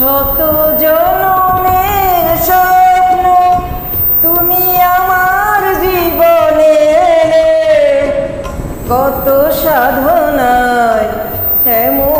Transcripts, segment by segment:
শত জনমের স্বপ্ন তুমি আমার জীবনে কত সাধনায় এমন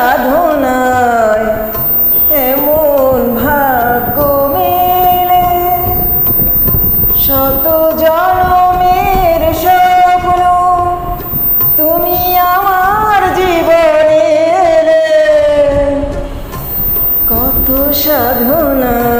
সাধনায় এমন ভাগ্য মেলে। শত জনমের স্বপ্ন তুমি আমার জীবনে কত সাধনা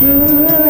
Mm-hmm.